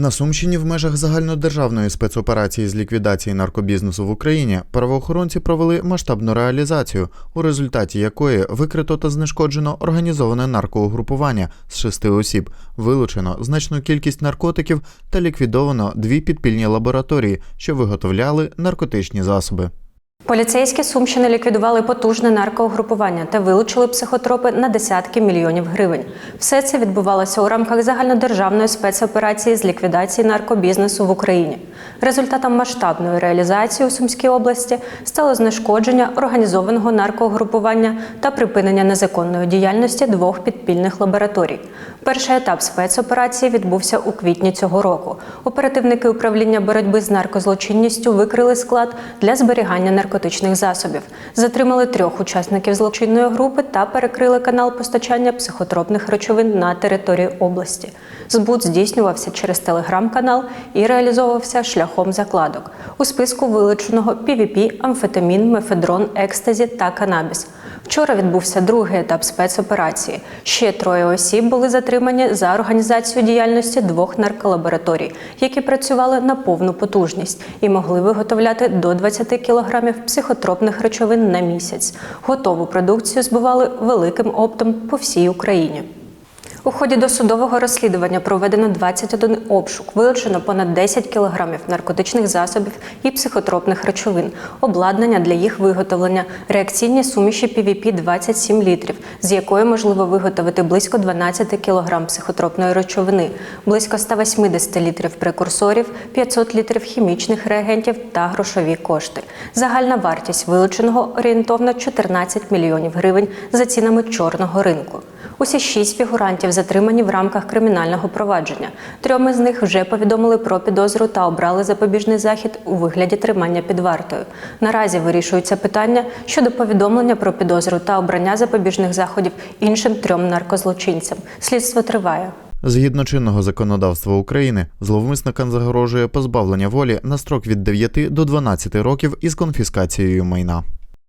На Сумщині в межах загальнодержавної спецоперації з ліквідації наркобізнесу в Україні правоохоронці провели масштабну реалізацію, у результаті якої викрито та знешкоджено організоване наркоугрупування з шести осіб, вилучено значну кількість наркотиків та ліквідовано дві підпільні лабораторії, що виготовляли наркотичні засоби. Поліцейські Сумщини ліквідували потужне наркоугрупування та вилучили психотропи на десятки мільйонів гривень. Все це відбувалося у рамках загальнодержавної спецоперації з ліквідації наркобізнесу в Україні. Результатом масштабної реалізації у Сумській області стало знешкодження організованого наркоугрупування та припинення незаконної діяльності двох підпільних лабораторій. Перший етап спецоперації відбувся у квітні цього року. Оперативники управління боротьби з наркозлочинністю викрили склад для зберігання наркотичних засобів, затримали трьох учасників злочинної групи та перекрили канал постачання психотропних речовин на території області. Збут здійснювався через телеграм-канал і реалізовувався шляхом закладок. У списку вилученого PVP, амфетамін, мефедрон, екстазі та канабіс. Вчора відбувся другий етап спецоперації. Ще троє осіб були затримані за організацію діяльності двох нарколабораторій, які працювали на повну потужність і могли виготовляти до 20 кілограмів психотропних речовин на місяць. Готову продукцію збивали великим оптом по всій Україні. У ході досудового розслідування проведено 21 обшук, вилучено понад 10 кілограмів наркотичних засобів і психотропних речовин, обладнання для їх виготовлення, реакційні суміші PVP 27 літрів, з якої можливо виготовити близько 12 кілограм психотропної речовини, близько 180 літрів прекурсорів, 500 літрів хімічних реагентів та грошові кошти. Загальна вартість вилученого орієнтовно 14 мільйонів гривень за цінами чорного ринку. Усі шість фігурантів затримані в рамках кримінального провадження. Трьом із них вже повідомили про підозру та обрали запобіжний захід у вигляді тримання під вартою. Наразі вирішується питання щодо повідомлення про підозру та обрання запобіжних заходів іншим трьом наркозлочинцям. Слідство триває. Згідно чинного законодавства України, зловмисникам загрожує позбавлення волі на строк від 9 до 12 років із конфіскацією майна.